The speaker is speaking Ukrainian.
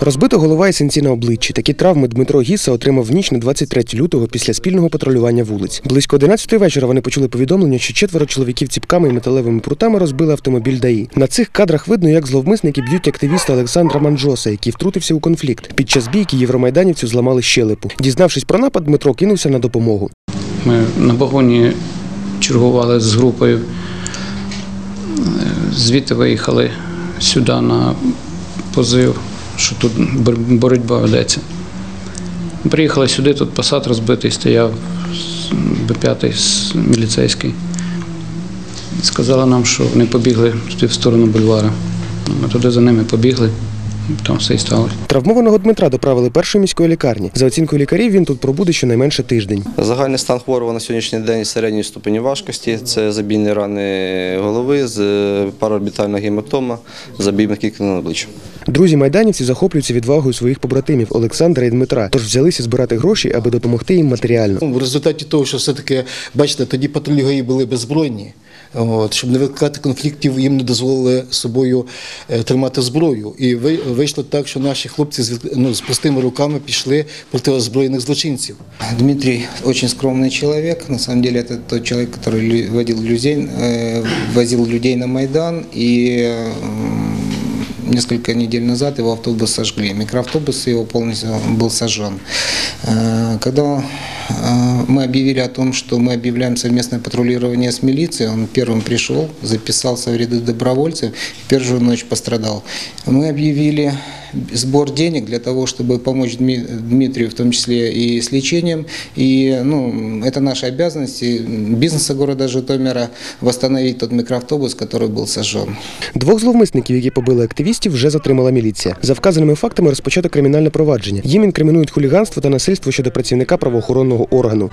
Розбита голова і синці на обличчі. Такі травми Дмитро Гіса отримав в ніч на 23 лютого після спільного патрулювання вулиць. Близько 11 вечора вони почули повідомлення, що четверо чоловіків ціпками і металевими прутами розбили автомобіль ДАІ. На цих кадрах видно, як зловмисники б'ють активіста Олександра Манджоса, який втрутився у конфлікт. Під час бійки євромайданівцю зламали щелепу. Дізнавшись про напад, Дмитро кинувся на допомогу. Ми на багоні чергували з групою. Е, Звідти виїхали сюди на позив, що тут боротьба ведеться. Приїхали сюди, тут посад розбитий стояв, Б5 міліцейський. Сказали нам, що вони побігли туди в сторону бульвара. Ми туди за ними побігли, там все і сталося. Травмованого Дмитра доправили першої міської лікарні. За оцінкою лікарів, він тут пробуде щонайменше тиждень. Загальний стан хворого на сьогоднішній день середньої ступені важкості. Це забійні рани голови, з параорбітальна гематома, забій м'яких на обличчя. Друзі майданівці захоплюються відвагою своїх побратимів Олександра і Дмитра, тож взялися збирати гроші, аби допомогти їм матеріально. В результаті того, що все-таки, бачите, тоді патрулі були беззбройні, от, щоб не викликати конфліктів, їм не дозволили з собою е, тримати зброю. І ви- вийшло так, що наші хлопці з, від- ну, з пустими руками пішли проти озброєних злочинців. Дмитрий очень скромный человек. На самом деле это тот человек, который лю- водил людей, э, возил людей на Майдан и м, Несколько недель назад его автобус сожгли. Микроавтобус его полностью был сожжен. Э, Когда э, мы объявили о том, что мы объявляем совместное патрулирование с милицией, он первым пришел, записался в ряды добровольцев, в первую ночь пострадал. Мы объявили сбор денег для того, чтобы помочь Дми- Дмитрию, в том числе и с лечением. И ну, это наша обязанность и бизнеса города Житомира восстановить тот микроавтобус, который был сожжен. Двох зловмисників, які побили активістів, вже затримала міліція. За вказаними фактами розпочато кримінальне провадження. Їм інкримінують хуліганство та насильство щодо працівника правоохоронного органу.